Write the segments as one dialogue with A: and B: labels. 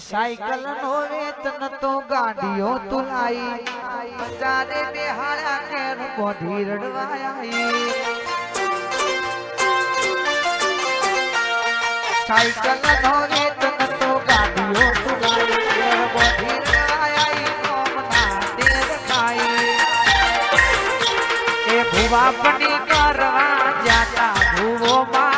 A: Cycle નો વેતન તો ગાડીઓ તુલાઈ. બજારે બેહાળ્યા કેર બોધી રડવાયા સાયકલ નો વેતન તો ગાડીઓ તુલાઈ. કેર બોધી રડવાયા કોમના તેર ખાઈ એ ભુવા પડી કરવા જાતા ભુવો મારા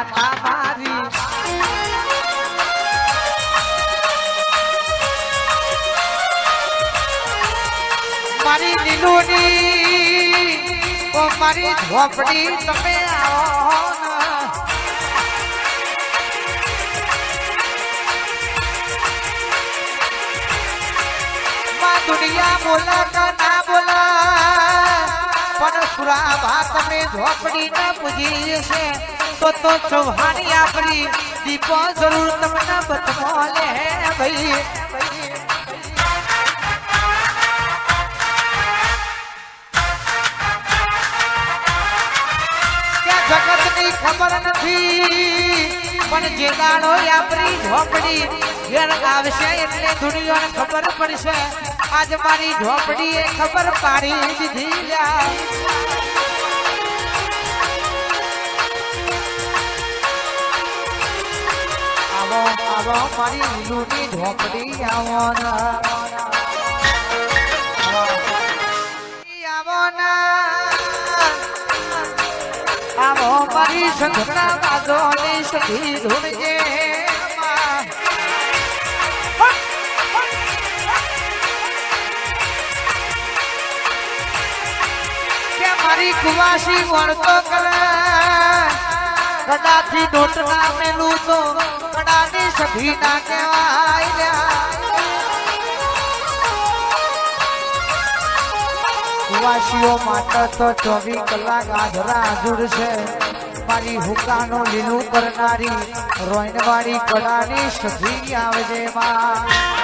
A: માતા મારી. મારી લીલુની, ઓ મારી ઝોપડી તમે આવો દુનિયા બોલા કા ના બોલા, પણ સુરા વાત મેં ઝોપડી ના પૂજી છે. તો તો ચૌહાણી આપણી દીપો જરૂર તમને બતમો લે ભાઈ ખબર નથી, પણ જે દાડો આપણી ઝોપડી ઘેર આવશે એટલે દુનિયાને ખબર પડશે આજ મારી ઝોપડી એ ખબર પાડી દીધી લ્યા. મારી લીલુની ઝોપડી આવો ના આવો મારી સંઘના બાજોની સખી ધૂળજે મારી કુવાસી વળતો કરે કદાથી ઢોટના મેલું તો કડાની સખી ના કહેવાય વાસીઓ માટે તો ચોવીસ કલાક આધરા હાજર છે. મારી હુકાનો લીલું કરનારી રોઈનવાળી કળાની સખી આવજે માં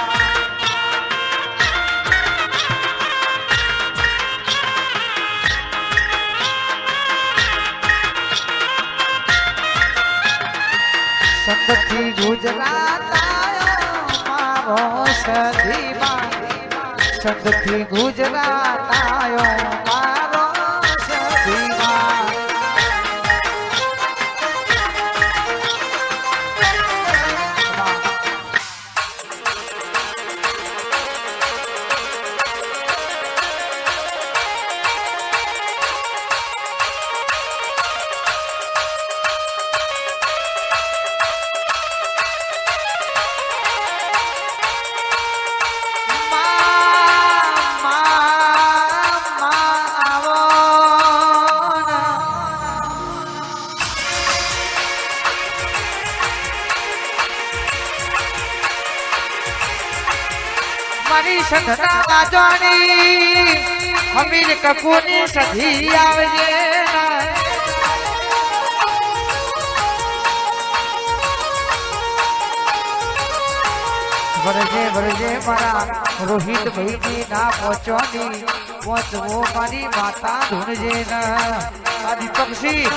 A: સંગથી ગુજરાતાયો મારો સધી સંગથી ગુજરાતાયો મારો મારી સંધના બાજોની હમીર કપૂરની સધી આવજે ના. વરજે વરજે મારા રોહિત ભાઈની ના પહોંચવાની, પહોંચવો મારી માતા ધૂણજે ના આ દીપકસિંહ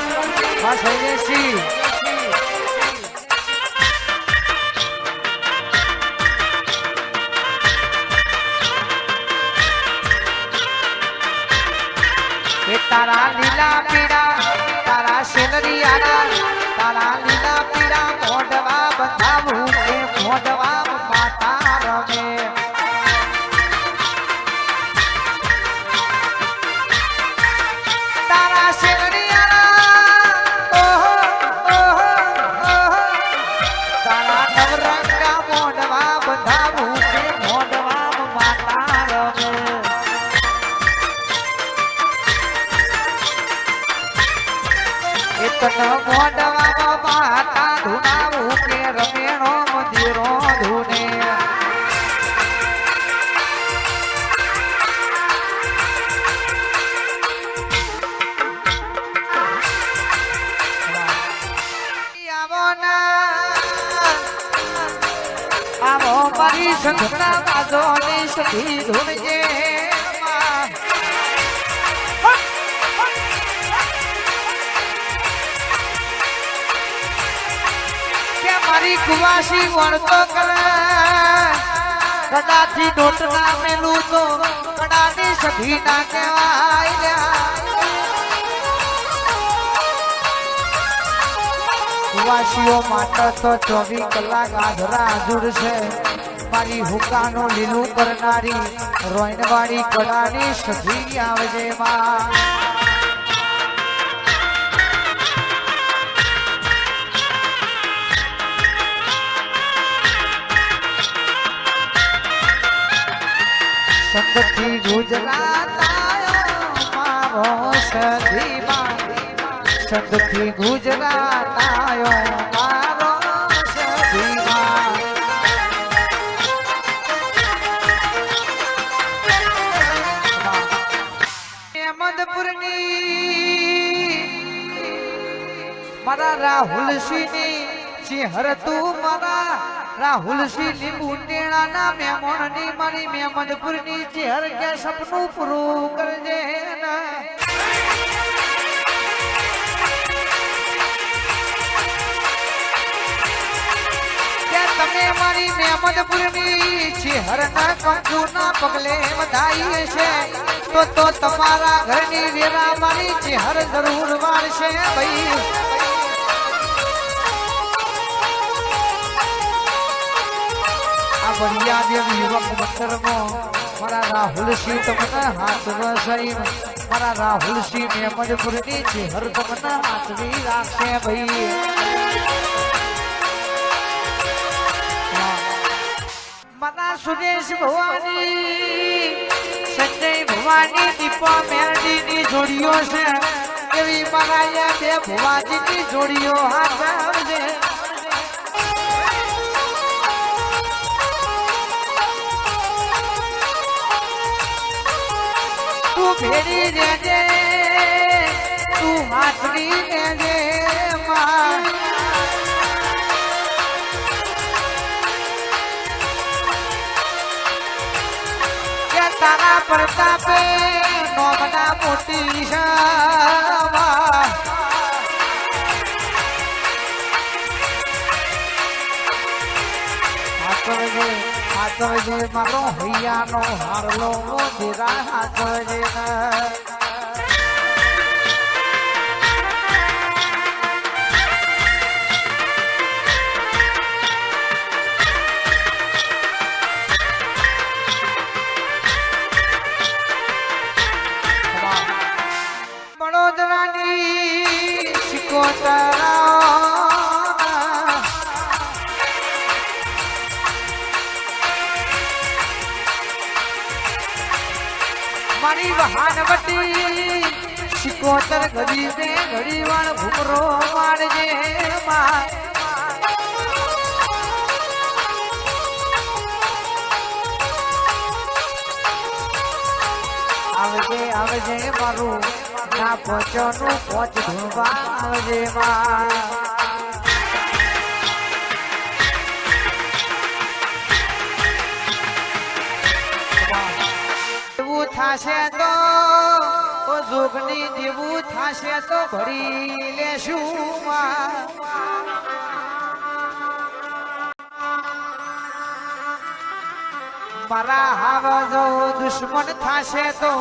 A: આ શૈલેષસિંહ પીડા તારા શેલરી આડા મોઢવામાં પાતા ધુનાવું આવો મારી સંઘના બાજો ની સખી ધૂન મારી કુવાસી વળતો કરે. કદાચી નોટ મેલું તો કડાની સભી ના કહેવાય લ્યા. કુવાસીઓ માટે તો ચોવીસ કલાક આધરા હાજર છે. મારી હુકાનો લીલું કરનારી રોઈનવાડી કડાની સભી આવજે માં સંગથી ગુજરાત આયો મારો સધીમાં સંગથી ગુજરાત આયો મારો સધીમાં અહેમદપુરની મારા રાહુલ સિંહની ચેહર તું મારા રાહુલ સિંહ લીંબુ ટેણાના મહેમાનની મારી મહેમદપુરની ચેહર કે સપનું પૂરું કરજે તમે મારી મહેમદપુરની ચેહરના કંકુના પગલે વધાઈ છે તો તો તમારા ઘરની વેરા મારી ચેહર જરૂર વાળશે ભાઈ. બળિયા દેવ યુવક મંદિરમાં મારા રાહુલ સિંહ તમને હાથ વસાઈ. મારા રાહુલ સિંહ મેમદપુરની છે હર તમને હાથવી રાખશે ભાઈ. મારા સુરેશ ભવાની, સંજય ભવાની, દીપા મેરડીની જોડીઓ છે. એવી મારા બે ભુવાજીની જોડીઓ હાથ આવજે. તું ભેરી રેજે તું હાથરી રેજે તારા પ્રતાપે નોમના મોટી શામાં હાથવજે હાથવજે મારો હૈયાનો હારલો મોજીરા હાથવજે ના વડોદરાની સિકોતરા મારી વહાનવટી શિકોતર ઘડી દે ઘડી વાળ ભૂમરો મારજે આવજે આવજે મારું, ના પહોંચવાનું પહોંચ ધોવા આવજે માં થાશે તો જોગની જેવું થાશે તો ભરી લેશું મારા હાવ જો દુશ્મન થાશે તો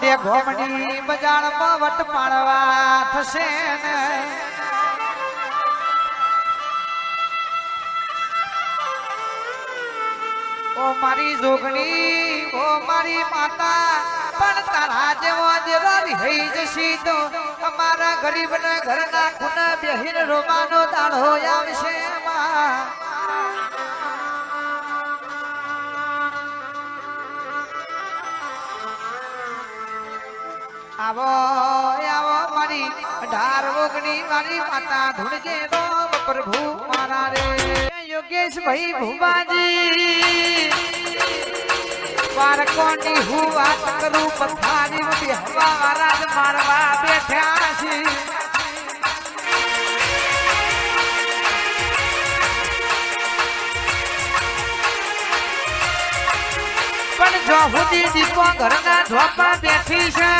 A: બે ઘોમડી બજારમાં વટ પાડવા થશે ને. ઓ મારી જોગણી, ઓ મારી માતા, પણ તારા જેવો જેવો રહી જશી તો અમારા ગરીબના ઘરના ખૂના બેહીન રોવાનો દાડો આવશે આવો આવો મારી અઢાર ઓગણી મારી માતા ધૂણજે રો. પ્રભુ મારા રે. યોગેશ ભાઈ ભુવાજી. બાળકોની હું વાત કરું પથારી બધી હવા જ મારવા બેઠ્યા છે પણ જો હુદી દીપો ઘરના ઝોપા બેઠી છે,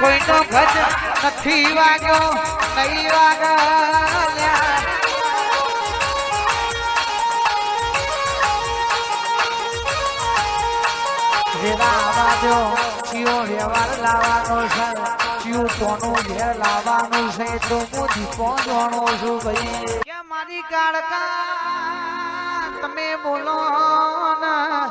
A: કોઈનો ગજ નથી વાગ્યો, નહીં વાગ્યા. ચિયો વ્યવહાર લાવવાનો છે. ચિયું કોનું લાવવાનું છે તો હું દીપો જાણો છું ભાઈ કે મારી કાળકા તમે બોલો ના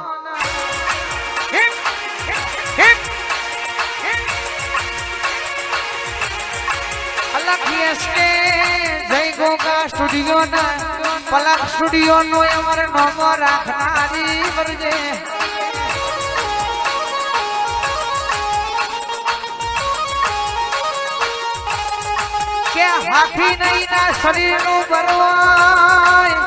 A: જય ગોગા સ્ટુડિયો ના પલક સ્ટુડિયો નો અમારે નોમો રાખનારી બનજે હાથી નહીં ના શરીરનું બરવાય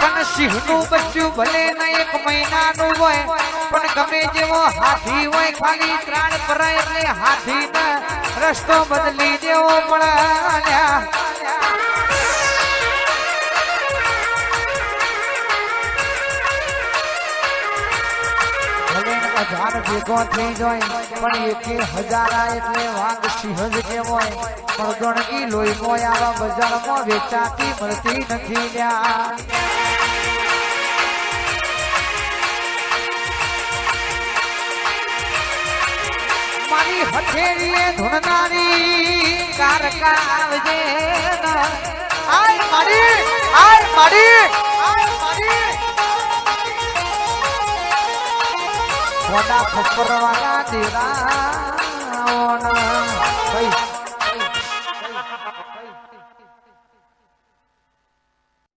A: પણ સિંહનું બચ્ચું ભલે ના એક મહિનાનું હોય, પણ ગમે જેવો હાથી હોય, ખાલી ત્રાણ પરાય એટલે હાથી ના રસ્તો બદલી દેવો પડે. હજાર ભેગો થઈ જાય પણ એકે હજારા એટલે વાઘ સિંહ જ કહેવાય પણ ગણગી લોહી મોય આવા બજારમાં વેચાતી મળતી નથી લ્યા. મારી હથેળીએ ધૂણનારી કારકા આવજે ના. આય મારી આય મારી આય મારી. મોટા ખપરવાના દેરાઓના ભાઈ